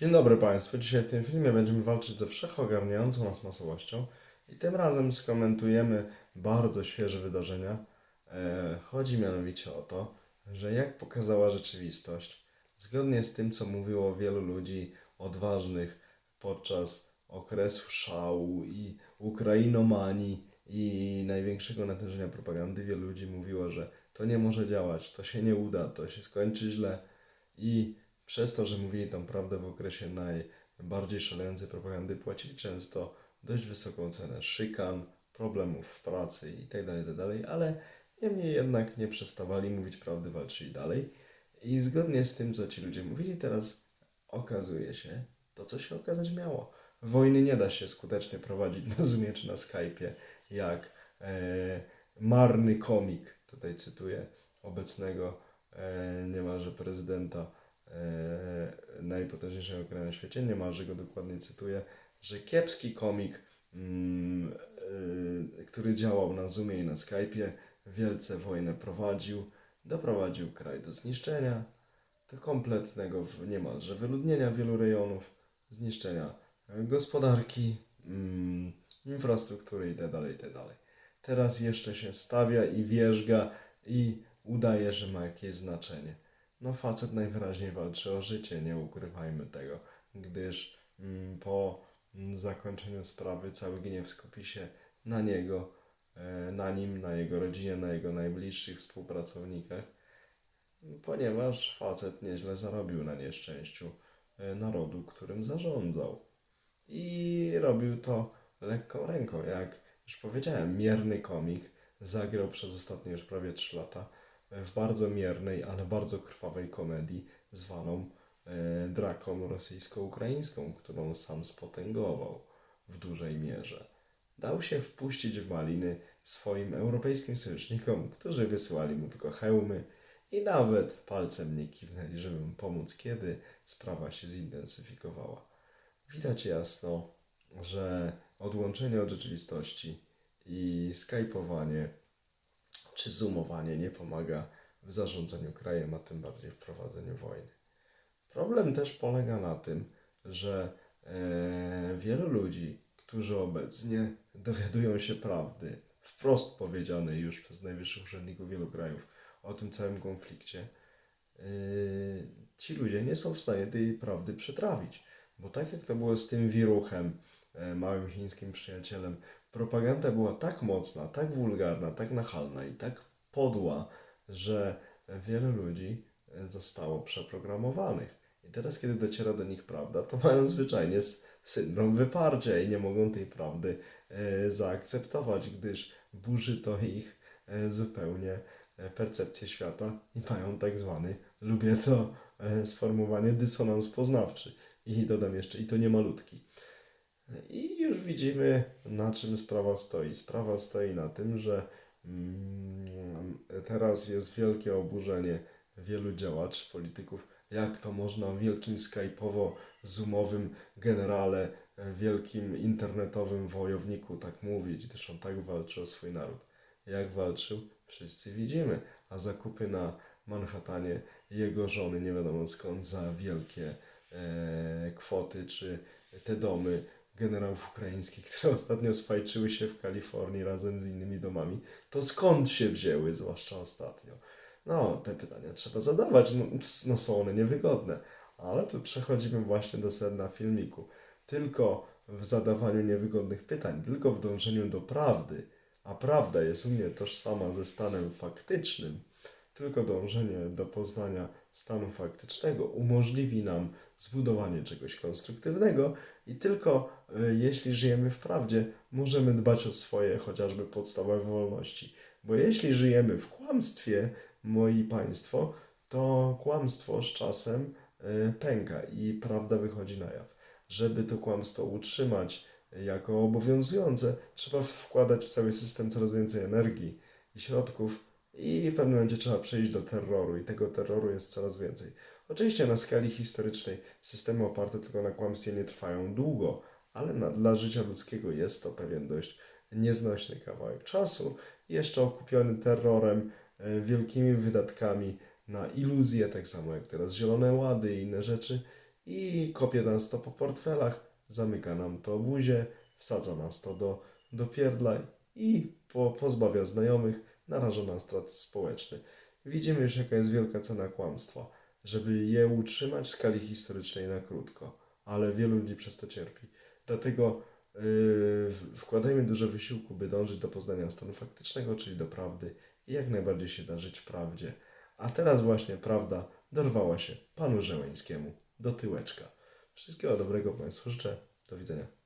Dzień dobry Państwu. Dzisiaj w tym filmie będziemy walczyć ze wszechogarniającą nas masowością i tym razem skomentujemy bardzo świeże wydarzenia. E, Chodzi mianowicie o to, że jak pokazała rzeczywistość, zgodnie z tym, co mówiło wielu ludzi odważnych podczas okresu szału i ukrainomanii i największego natężenia propagandy, wielu ludzi mówiło, że to nie może działać, to się nie uda, to się skończy źle i przez to, że mówili tą prawdę w okresie najbardziej szalejącej propagandy, płacili często dość wysoką cenę szykan, problemów w pracy itd., itd., ale niemniej jednak nie przestawali mówić prawdy, walczyli dalej. I zgodnie z tym, co ci ludzie mówili, teraz okazuje się to, co się okazać miało. Wojny nie da się skutecznie prowadzić na Zoomie czy na Skype'ie, jak e, marny komik, tutaj cytuję obecnego e, niemalże prezydenta najpotężniejszego kraju na świecie, niemalże go dokładnie cytuję, że kiepski komik, mm, e, który działał na Zoomie i na Skype'ie, wielce wojnę prowadził, doprowadził kraj do zniszczenia, do kompletnego niemalże wyludnienia wielu rejonów, zniszczenia e, gospodarki, mm, infrastruktury itd., itd. Teraz jeszcze się stawia i wierzga i udaje, że ma jakieś znaczenie. No facet najwyraźniej walczy o życie, nie ukrywajmy tego, gdyż mm, po mm, zakończeniu sprawy cały gniew skupi się na niego, e, na nim, na jego rodzinie, na jego najbliższych współpracownikach, ponieważ facet nieźle zarobił na nieszczęściu e, narodu, którym zarządzał. I robił to lekką ręką, jak już powiedziałem, mierny komik zagrał przez ostatnie już prawie 3 lata w bardzo miernej, ale bardzo krwawej komedii zwaną e, draką rosyjsko-ukraińską, którą sam spotęgował w dużej mierze. Dał się wpuścić w maliny swoim europejskim sojusznikom, którzy wysyłali mu tylko hełmy i nawet palcem nie kiwnęli, żeby mu pomóc, kiedy sprawa się zintensyfikowała. Widać jasno, że odłączenie od rzeczywistości i skajpowanie czy zoomowanie nie pomaga w zarządzaniu krajem, a tym bardziej w prowadzeniu wojny. Problem też polega na tym, że e, wielu ludzi, którzy obecnie dowiadują się prawdy, wprost powiedzianej już przez najwyższych urzędników wielu krajów o tym całym konflikcie, e, ci ludzie nie są w stanie tej prawdy przetrawić. Bo tak jak to było z tym wiruchem, e, małym chińskim przyjacielem, propaganda była tak mocna, tak wulgarna, tak nachalna i tak podła, że wiele ludzi e, zostało przeprogramowanych. I teraz, kiedy dociera do nich prawda, to mają zwyczajnie syndrom wyparcia i nie mogą tej prawdy e, zaakceptować, gdyż burzy to ich zupełnie percepcję świata i mają tak zwany, lubię to sformułowanie, dysonans poznawczy. I dodam jeszcze, i to nie malutki. I już widzimy, na czym sprawa stoi. Sprawa stoi na tym, że mm, teraz jest wielkie oburzenie wielu działaczy, polityków, jak to można wielkim skype'owo-zoomowym generale, e, wielkim internetowym wojowniku tak mówić, gdyż on tak walczy o swój naród. Jak walczył, wszyscy widzimy, a zakupy na Manhattanie jego żony nie wiadomo skąd za wielkie kwoty, czy te domy generałów ukraińskich, które ostatnio swajczyły się w Kalifornii razem z innymi domami, to skąd się wzięły, zwłaszcza ostatnio? No, te pytania trzeba zadawać, no, no są one niewygodne, ale tu przechodzimy właśnie do sedna filmiku. Tylko w zadawaniu niewygodnych pytań, tylko w dążeniu do prawdy, a prawda jest u mnie tożsama ze stanem faktycznym, tylko dążenie do poznania stanu faktycznego umożliwi nam zbudowanie czegoś konstruktywnego i tylko e, jeśli żyjemy w prawdzie, możemy dbać o swoje chociażby podstawowe wolności. Bo jeśli żyjemy w kłamstwie, moi państwo, to kłamstwo z czasem e, pęka i prawda wychodzi na jaw. Żeby to kłamstwo utrzymać jako obowiązujące, trzeba wkładać w cały system coraz więcej energii i środków, i w pewnym momencie trzeba przejść do terroru, i tego terroru jest coraz więcej. Oczywiście na skali historycznej systemy oparte tylko na kłamstwie nie trwają długo, ale na, dla życia ludzkiego jest to pewien dość nieznośny kawałek czasu, jeszcze okupiony terrorem, e, wielkimi wydatkami na iluzje, tak samo jak teraz Zielone Łady i inne rzeczy. i kopie nas to po portfelach, zamyka nam to buzię, wsadza nas to do, do pierdla i po, pozbawia znajomych, naraża na straty społeczne. Widzimy już, jaka jest wielka cena kłamstwa, żeby je utrzymać w skali historycznej na krótko, ale wielu ludzi przez to cierpi. Dlatego yy, wkładajmy dużo wysiłku, by dążyć do poznania stanu faktycznego, czyli do prawdy i jak najbardziej się da żyć w prawdzie. A teraz właśnie prawda dorwała się panu Żeleńskiemu do tyłeczka. Wszystkiego dobrego Państwu życzę. Do widzenia.